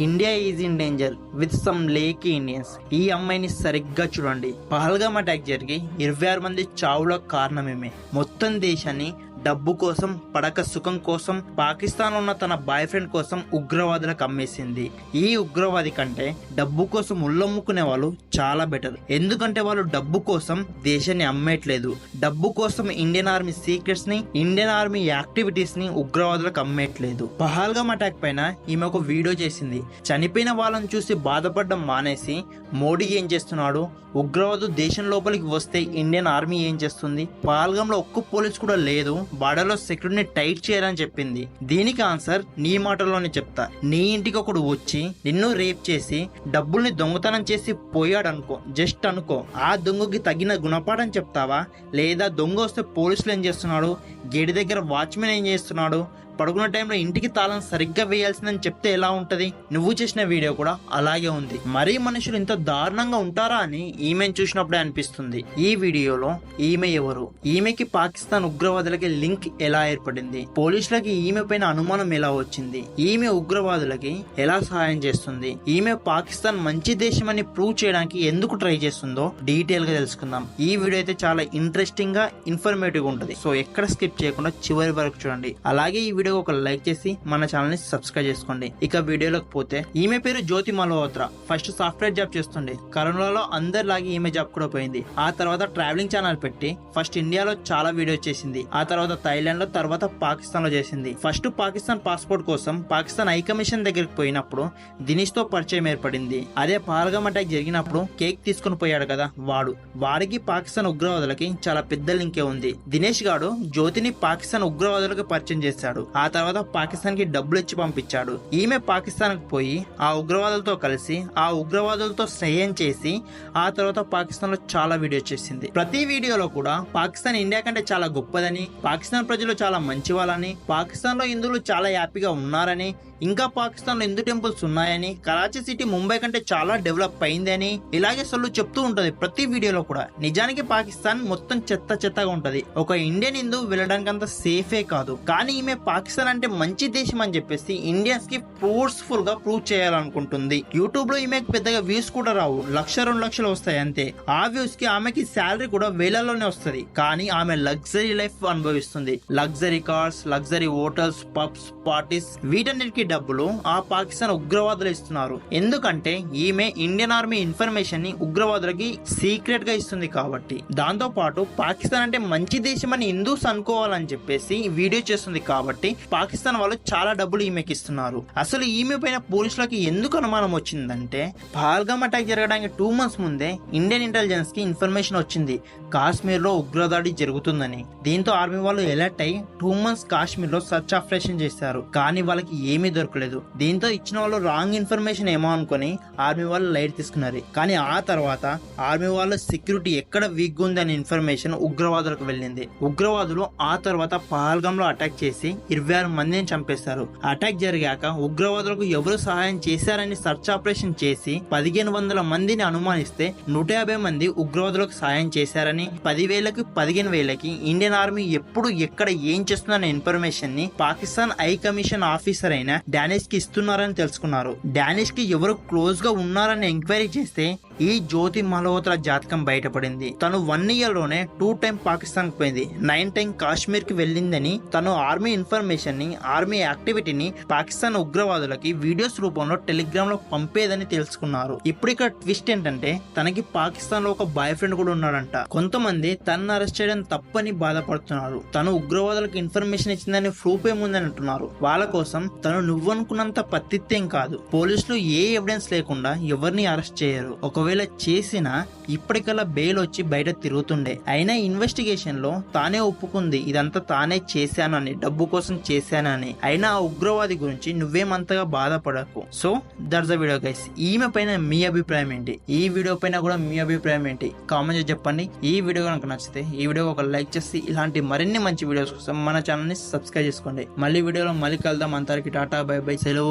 India is in danger with some lake Indians ఈ అమ్మాయిని సరిగ్గా చూడండి. పహల్గామ్ అటాక్ జరిగి ఇరవై ఆరు మంది చావులకు కారణమేమే. మొత్తం దేశాన్ని డబ్బు కోసం పడక సుఖం కోసం పాకిస్తాన్ ఉన్న తన బాయ్ ఫ్రెండ్ కోసం ఉగ్రవాదులకు అమ్మేసింది ఈ ఉగ్రవాది కంటే డబ్బు కోసం ఉల్లమ్ముకునే వాళ్ళు చాలా బెటర్. ఎందుకంటే వాళ్ళు డబ్బు కోసం దేశాన్ని అమ్మేయట్లేదు డబ్బు కోసం ఇండియన్ ఆర్మీ సీక్రెట్స్ని ఇండియన్ ఆర్మీ యాక్టివిటీస్ని ఉగ్రవాదులకు అమ్మేయట్లేదు పహాల్గామ్ అటాక్ పైన ఈమె ఒక వీడియో చేసింది. చనిపోయిన వాళ్ళని చూసి బాధపడడం మానేసి మోడీ ఏం చేస్తున్నాడు? ఉగ్రవాదు దేశం లోపలికి వస్తే ఇండియన్ ఆర్మీ ఏం చేస్తుంది? పహల్గంలో ఒక్క పోలీస్ కూడా లేదు. బడలో సెక్యూరిటీని టైట్ చేయాలని చెప్పింది. దీనికి ఆన్సర్ నీ మాటలోనే చెప్తా. నీ ఇంటికి ఒకడు వచ్చి నిన్ను రేప్ చేసి డబ్బుల్ని దొంగతనం చేసి పోయాడు అనుకో జస్ట్ అనుకో. ఆ దొంగకి తగిన గుణపాఠం చెప్తావా? లేదా దొంగ వస్తే పోలీసులు ఏం చేస్తున్నాడు? గేడి దగ్గర వాచ్మెన్ ఏం చేస్తున్నాడు? పడుకున్న టైంలో ఇంటికి తాళం సరిగ్గా వేయాల్సిందని చెప్తే ఎలా ఉంటది? నువ్వు చేసిన వీడియో కూడా అలాగే ఉంది. మరీ మనుషులు ఇంత దారుణంగా ఉంటారా అని ఈమెను చూసినప్పుడే అనిపిస్తుంది. ఈ వీడియోలో ఈమె ఎవరు? ఈమెకి పాకిస్తాన్ ఉగ్రవాదులకి లింక్ ఎలా ఏర్పడింది? పోలీసులకి ఈమె పైన అనుమానం ఎలా వచ్చింది? ఈమె ఉగ్రవాదులకి ఎలా సహాయం చేస్తుంది? ఈమె పాకిస్తాన్ మంచి దేశం అని ప్రూవ్ చేయడానికి ఎందుకు ట్రై చేస్తుందో డీటెయిల్గా తెలుసుకుందాం. ఈ వీడియో అయితే చాలా ఇంట్రెస్టింగ్గా ఇన్ఫర్మేటివ్గా ఉంటుంది. సో ఎక్కడ స్కిప్ చేయకుండా చివరి వరకు చూడండి. అలాగే ఈ వీడియో ఒక లైక్ చేసి మన ఛానల్ని సబ్స్క్రైబ్ చేసుకోండి. ఇక వీడియోలోకి పోతే ఈమె పేరు Jyoti Malhotra. First software job చేస్తుండే. కరోనాలో అందరిలాగే ఈమె జాబ్ కూడా పోయింది. ఆ తర్వాత ట్రావెలింగ్ ఛానల్ పెట్టి ఫస్ట్ ఇండియాలో చాలా వీడియో చేసింది. ఆ తర్వాత థైలాండ్లో తర్వాత పాకిస్తాన్లో చేసింది. ఫస్ట్ పాకిస్తాన్ పాస్పోర్ట్ కోసం పాకిస్తాన్ హై కమిషన్ దగ్గరికి పోయినప్పుడు దినేష్తో పరిచయం ఏర్పడింది. అదే పాల్గమ్ అటాక్ జరిగినప్పుడు కేక్ తీసుకుని పోయాడు కదా వాడు. వాడికి పాకిస్తాన్ ఉగ్రవాదులకి చాలా పెద్ద లింకే ఉంది. దినేష్ గాడు జ్యోతిని పాకిస్తాన్ ఉగ్రవాదులకు పరిచయం చేశాడు. ఆ తర్వాత పాకిస్తాన్కి డబ్బులు ఇచ్చి పంపించాడు. ఈమె పాకిస్తాన్కు పోయి ఆ ఉగ్రవాదులతో కలిసి ఆ ఉగ్రవాదులతో స్నేహం చేసి ఆ తర్వాత పాకిస్తాన్లో చాలా వీడియో చేసింది. ప్రతి వీడియోలో కూడా పాకిస్తాన్ ఇండియా కంటే చాలా గొప్పదని పాకిస్తాన్ ప్రజలు చాలా మంచి వాళ్ళని పాకిస్తాన్లో హిందువులు చాలా హ్యాపీగా ఉన్నారని ఇంకా పాకిస్తాన్లో హిందూ టెంపుల్స్ ఉన్నాయని కరాచీ సిటీ ముంబై కంటే చాలా డెవలప్ అయిందని ఇలాగే సొల్లు చెప్తూ ఉంటది ప్రతి వీడియోలో కూడా. నిజానికి పాకిస్తాన్ మొత్తం చెత్త చెత్తగా ఉంటది. ఒక ఇండియన్ హిందూ వెళ్ళడానికి అంత సేఫే కాదు. కానీ ఈమె పాకిస్తాన్ పాకిస్తాన్ అంటే మంచి దేశం అని చెప్పేసి ఇండియన్స్కి ఫోర్స్ఫుల్గా ప్రూవ్ చేయాలనుకుంటుంది. యూట్యూబ్లో ఈమెకి పెద్దగా వ్యూస్ కూడా రావు. లక్ష రెండు లక్షలు వస్తాయి అంతే. ఆ వ్యూస్కి ఆమెకి శాలరీ కూడా వేలల్లోనే వస్తుంది. కానీ ఆమె luxury life అనుభవిస్తుంది. Luxury cars luxury hotels pubs parties వీటన్నిటికీ డబ్బులు ఆ పాకిస్తాన్ ఉగ్రవాదులు ఇస్తున్నారు. ఎందుకంటే ఈమె ఇండియన్ ఆర్మీ ఇన్ఫర్మేషన్ని ఉగ్రవాదులకి సీక్రెట్గా ఇస్తుంది కాబట్టి. దాంతో పాటు పాకిస్తాన్ అంటే మంచి దేశం అని హిందూస్ అనుకోవాలని చెప్పేసి వీడియో చేస్తుంది కాబట్టి పాకిస్తాన్ వాళ్ళు చాలా డబ్బులు ఈమెకి ఇస్తున్నారు అసలు ఈమె పైన పోలీసులకి ఎందుకు అనుమానం వచ్చిందంటే పాల్గమ్ అటాక్ జరగడానికి టూ మంత్స్ ముందే ఇండియన్ ఇంటెలిజెన్స్కి ఇన్ఫర్మేషన్ వచ్చింది. కాశ్మీర్లో ఉగ్రదాడి జరుగుతుందని. దీంతో ఆర్మీ వాళ్ళు ఎలర్ట్ అయి టూ మంత్స్ కాశ్మీర్లో సర్చ్ ఆపరేషన్ చేశారు. కానీ వాళ్ళకి ఏమీ దొరకలేదు. దీంతో ఇచ్చిన వాళ్ళు రాంగ్ ఇన్ఫర్మేషన్ ఏమో అనుకుని ఆర్మీ వాళ్ళు లైట్ తీసుకున్నారు. కానీ ఆ తర్వాత ఆర్మీ వాళ్ళ సెక్యూరిటీ ఎక్కడ వీక్ ఉంది అనే ఇన్ఫర్మేషన్ ఉగ్రవాదులకు వెళ్ళింది. ఉగ్రవాదులు ఆ తర్వాత పహల్గామ్లో అటాక్ చేసి ఇరవై ఆరు మందిని చంపేశారు అటాక్ జరిగాక ఉగ్రవాదులకు ఎవరు సహాయం చేశారని సర్చ్ ఆపరేషన్ చేసి పదిహేను వందల మందిని అనుమానిస్తే నూట యాభై మంది ఉగ్రవాదులకు సహాయం చేశారని పదివేలకు పదిహేను వేలకి ఇండియన్ ఆర్మీ ఎప్పుడు ఎక్కడ ఏం చేస్తుందన్న ఇన్ఫర్మేషన్ని పాకిస్తాన్ హై కమిషన్ ఆఫీసర్ అయిన డానిష్కి ఇస్తున్నారని తెలుసుకున్నారు. డానిష్కి ఎవరు క్లోజ్గా ఉన్నారని ఎంక్వైరీ చేస్తే ఈ జ్యోతి మల్హోత్రా జాతకం బయటపడింది. తను వన్ ఇయర్లోనే టూ టైం పాకిస్తాన్కి పోయింది. నైన్ టైం కాశ్మీర్కి వెళ్ళిందని తను ఆర్మీ ఇన్ఫర్మేషన్ని ఆర్మీ యాక్టివిటీని పాకిస్తాన్ ఉగ్రవాదులకి వీడియోస్ రూపంలో టెలిగ్రామ్లో పంపేదని తెలుసుకున్నారు. ఇప్పుడు ఇక్కడ ట్విస్ట్ ఏంటంటే తనకి పాకిస్తాన్లో ఒక బాయ్ ఫ్రెండ్ కూడా ఉన్నాడంట. కొంతమంది తనను అరెస్ట్ చేయడం తప్పని బాధపడుతున్నారు. తను ఉగ్రవాదులకు ఇన్ఫర్మేషన్ ఇచ్చిందని ప్రూఫ్ ఏముందని అంటున్నారు. వాళ్ళ కోసం తను నువ్వనుకున్నంత పత్తిత్యం కాదు. పోలీసులు ఏ ఎవిడెన్స్ లేకుండా ఎవరిని అరెస్ట్ చేయరు. ఒకవేళ చేసినా ఇప్పటికల్లా బెయిల్ వచ్చి బయట తిరుగుతుండే. అయినా ఇన్వెస్టిగేషన్లో తానే ఒప్పుకుంది. ఇదంతా తానే చేశానని డబ్బు కోసం చేశానని అయినా ఆ ఉగ్రవాది గురించి నువ్వేమంతగా బాధపడకు. So that's the video guys. ఈమె పైన మీ అభిప్రాయం ఏంటి? ఈ వీడియో పైన కూడా మీ అభిప్రాయం ఏంటి? కామెంట్ చేసి చెప్పండి. ఈ వీడియో కనుక నచ్చితే ఈ వీడియో ఒక లైక్ చేసి ఇలాంటి మరిన్ని మంచి వీడియోస్ కోసం మన ఛానల్ని సబ్స్క్రైబ్ చేసుకోండి. మళ్ళీ వీడియోలో మళ్ళీ కలుద్దాం. అంతరికి టాటా బై బై. సెలవు.